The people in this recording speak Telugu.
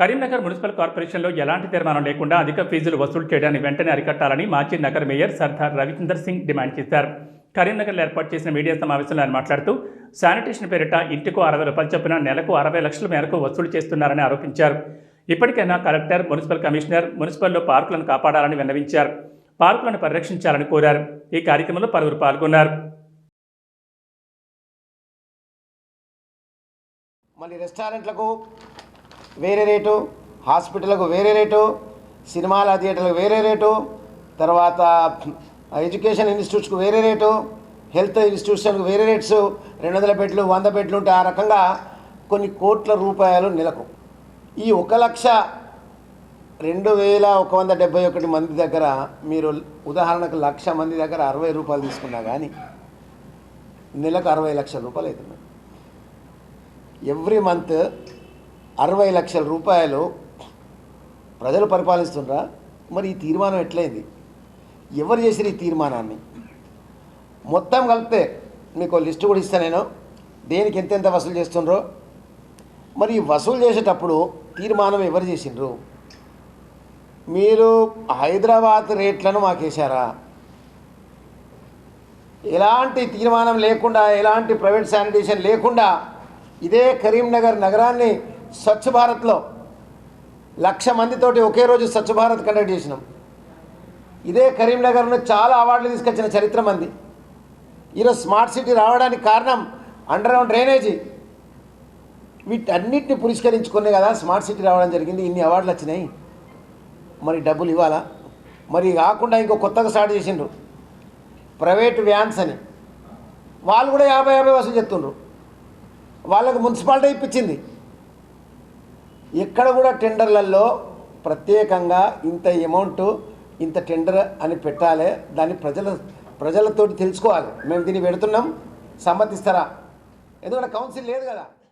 కరీంనగర్ మున్సిపల్ కార్పొరేషన్లో ఎలాంటి తీర్మానం లేకుండా అధిక ఫీజులు వసూలు చేయడాన్ని వెంటనే అరికట్టాలని మాజీ నగర్ మేయర్ సర్దార్ రవిచందర్ సింగ్ డిమాండ్ చేశారు. కరీంనగర్లో ఏర్పాటు చేసిన మీడియా సమావేశంలో ఆయన మాట్లాడుతూ శానిటేషన్ పేరిట ఇంటికో అరవై రూపాయలు చొప్పున నెలకు అరవై లక్షల మేరకు వసూలు చేస్తున్నారని ఆరోపించారు. ఇప్పటికైనా కలెక్టర్ మున్సిపల్ కమిషనర్ మున్సిపల్లో పార్కులను కాపాడాలని విన్నవించారు. పార్కులను పరిరక్షించాలని కోరారు. ఈ కార్యక్రమంలో పలువురు పాల్గొన్నారు. మళ్ళీ రెస్టారెంట్లకు వేరే రేటు హాస్పిటల్కు వేరే రేటు సినిమాల థియేటర్లకు వేరే రేటు తర్వాత ఎడ్యుకేషన్ ఇన్స్టిట్యూట్స్కు వేరే రేటు హెల్త్ ఇన్స్టిట్యూషన్కు వేరే రేట్స్ రెండు వందల బెడ్లు వంద బెడ్లు ఉంటే ఆ రకంగా కొన్ని కోట్ల రూపాయలు నెలకు. ఈ ఒక లక్ష రెండు వేల ఒక వంద డెబ్బై ఒకటి మంది దగ్గర మీరు ఉదాహరణకు లక్ష మంది దగ్గర అరవై రూపాయలు తీసుకున్నా కానీ నెలకు అరవై లక్షల రూపాయలు అవుతున్నాయి ఎవ్రీ మంత్ అరవై లక్షల రూపాయలు ప్రజలు పరిపాలిస్తుండ్రా? మరి ఈ తీర్మానం ఎట్లయింది? ఎవరు చేసిన ఈ తీర్మానాన్ని? మొత్తం కలిపితే మీకు లిస్టు కూడా ఇస్తాను నేను. దేనికి ఎంతెంత వసూలు చేస్తుండ్రో? మరి వసూలు చేసేటప్పుడు తీర్మానం ఎవరు చేసిండ్రు? మీరు హైదరాబాద్ రేట్లను మాకేశారా ఎలాంటి తీర్మానం లేకుండా ఎలాంటి ప్రైవేట్ శానిటేషన్ లేకుండా ఇదే కరీంనగర్ నగరాన్ని స్వచ్ఛ భారత్లో లక్ష మందితోటి ఒకే రోజు స్వచ్ఛ భారత్ కండక్ట్ చేసినాం. ఇదే కరీంనగర్ను చాలా అవార్డులు తీసుకొచ్చిన చరిత్ర మంది. ఈరోజు స్మార్ట్ సిటీ రావడానికి కారణం అండర్ గ్రౌండ్ డ్రైనేజీ. వీటన్నిటిని పురస్కరించుకునే కదా స్మార్ట్ సిటీ రావడం జరిగింది. ఇన్ని అవార్డులు వచ్చినాయి. మరి డబ్బులు ఇవ్వాలా? మరి కాకుండా ఇంకో కొత్తగా స్టార్ట్ చేసిండ్రు. ప్రైవేట్ వ్యాన్స్ అని. వాళ్ళు కూడా యాభై యాభై వసూలు చెప్తుండ్రు వాళ్ళకు మున్సిపాలిటీ ఇప్పించింది. ఇక్కడ కూడా టెండర్లలో ప్రత్యేకంగా ఇంత అమౌంట్ ఇంత టెండర్ అని పెట్టాలి. దాన్ని ప్రజల ప్రజలతోటి తెలుసుకోవాలి. మేము దీన్ని పెడుతున్నాం సమ్మతిస్తారా? ఎందుకంటే కౌన్సిల్ లేదు కదా.